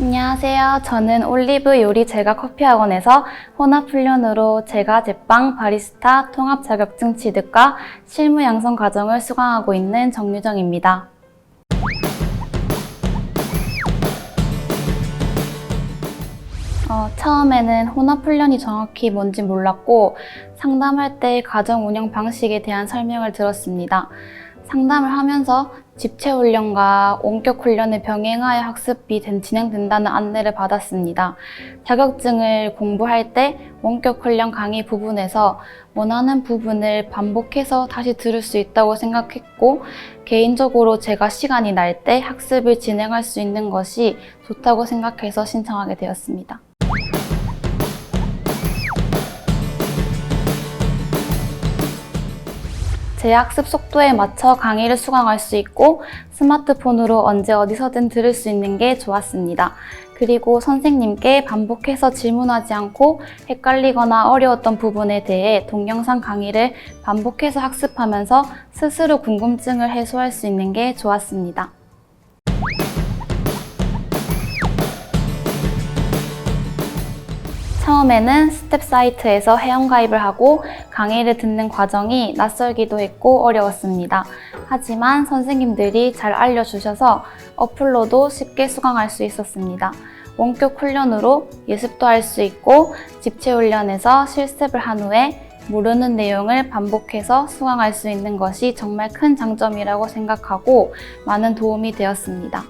안녕하세요. 저는 올리브 요리 제과 커피 학원에서 혼합 훈련으로 제과 제빵 바리스타 통합 자격증 취득과 실무 양성 과정을 수강하고 있는 정유정입니다. 어, 처음에는 혼합 훈련이 정확히 뭔지 몰랐고 상담할 때 가정 운영 방식에 대한 설명을 들었습니다. 상담을 하면서 집체 훈련과 원격 훈련을 병행하여 학습이 된- 진행된다는 안내를 받았습니다. 자격증을 공부할 때 원격 훈련 강의 부분에서 원하는 부분을 반복해서 다시 들을 수 있다고 생각했고 개인적으로 제가 시간이 날 때 학습을 진행할 수 있는 것이 좋다고 생각해서 신청하게 되었습니다. 제 학습 속도에 맞춰 강의를 수강할 수 있고 스마트폰으로 언제 어디서든 들을 수 있는 게 좋았습니다. 그리고 선생님께 반복해서 질문하지 않고 헷갈리거나 어려웠던 부분에 대해 동영상 강의를 반복해서 학습하면서 스스로 궁금증을 해소할 수 있는 게 좋았습니다. 처음에는 스텝 사이트에서 회원가입을 하고 강의를 듣는 과정이 낯설기도 했고 어려웠습니다. 하지만 선생님들이 잘 알려주셔서 어플로도 쉽게 수강할 수 있었습니다. 원격 훈련으로 예습도 할 수 있고 집체 훈련에서 실습을 한 후에 모르는 내용을 반복해서 수강할 수 있는 것이 정말 큰 장점이라고 생각하고 많은 도움이 되었습니다.